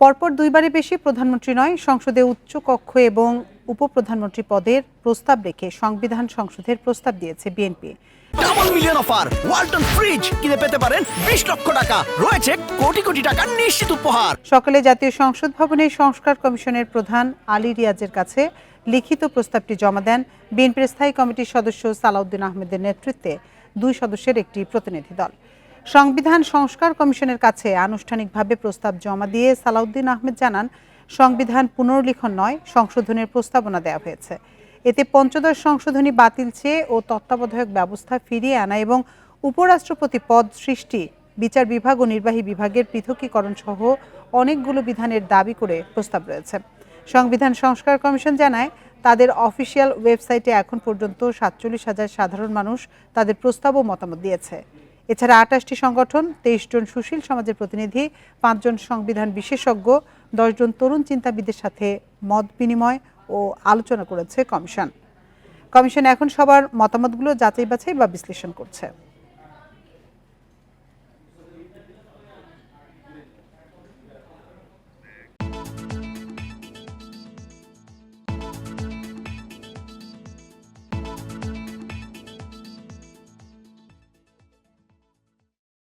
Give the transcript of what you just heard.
পরপর দুইবারে বেশি প্রধানমন্ত্রী নয় সংসদে উচ্চ কক্ষ এবং উপপ্রধানমন্ত্রী পদের প্রস্তাব রেখে সংবিধান সংশোধের প্রস্তাব দিয়েছে BNP double million offer Walton fridge কিনে পেতে পারেন বিশ লক্ষ টাকা রয়েছে কোটি কোটি টাকার নিশ্চিত উপহার। সকালে জাতীয় সংসদ ভবনে সংস্কার কমিশনের প্রধান আলী রিয়াজের কাছে লিখিত প্রস্তাবটি জমা দেন বিএনপির স্থায়ী কমিটির সদস্য সালাউদ্দিন আহমেদের নেতৃত্বে দুই সদস্যের একটি প্রতিনিধি দল। সংবিধান সংস্কার কমিশনের কাছে আনুষ্ঠানিকভাবে প্রস্তাব জমা দিয়ে সালাউদ্দিন আহমেদ জানান, সংবিধান পুনর্লিখন নয়, সংশোধনের প্রস্তাবনা দেওয়া হয়েছে। এতে পঞ্চদশ সংশোধনী বাতিল চেয়ে ও তত্ত্বাবধায়ক ব্যবস্থা ফিরিয়ে আনা এবং উপরাষ্ট্রপতি পদ সৃষ্টি, বিচার বিভাগ ও নির্বাহী বিভাগের পৃথকীকরণ সহ অনেকগুলো বিধানের দাবি করে প্রস্তাব রয়েছে। সংবিধান সংস্কার কমিশন জানায়, তাদের অফিসিয়াল ওয়েবসাইটে এখন পর্যন্ত সাতচল্লিশ হাজার সাধারণ মানুষ তাদের প্রস্তাব ও মতামত দিয়েছে। এছাড়া আটাশটি সংগঠন, তেইশ জন সুশীল সমাজের প্রতিনিধি পাঁচজন সংবিধান বিশেষজ্ঞ দশজন তরুণ চিন্তাবিদের সাথে মত বিনিময় ও আলোচনা করেছে কমিশন। কমিশন এখন সবার মতামতগুলো যাচাই বাছাই বা বিশ্লেষণ করছে।